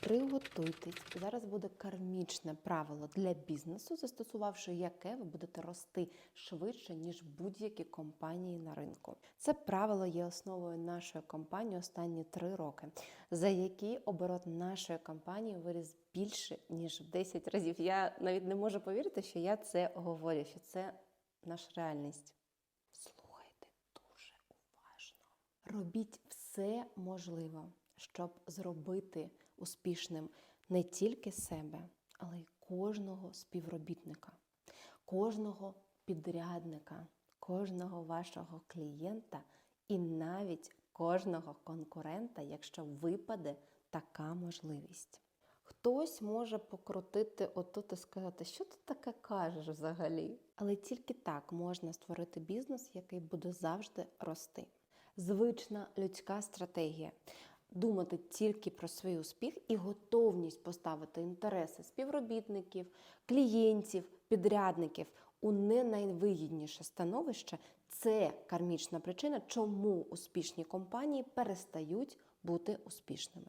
Приготуйтесь. Зараз буде кармічне правило для бізнесу, застосувавши яке ви будете рости швидше, ніж будь-які компанії на ринку. Це правило є основою нашої компанії останні три роки, за які оборот нашої компанії виріс більше ніж в 10 разів. Я навіть не можу повірити, що я це говорю, що це наша реальність. Слухайте дуже уважно. Робіть все можливе, щоб зробити успішним не тільки себе, але й кожного співробітника, кожного підрядника, кожного вашого клієнта і навіть кожного конкурента, якщо випаде така можливість. Хтось може покрутити отут і сказати, що ти таке кажеш взагалі. Але тільки так можна створити бізнес, який буде завжди рости. Звична людська стратегія думати тільки про свій успіх і готовність поставити інтереси співробітників, клієнтів, підрядників у не найвигідніше становище це кармічна причина, чому успішні компанії перестають бути успішними.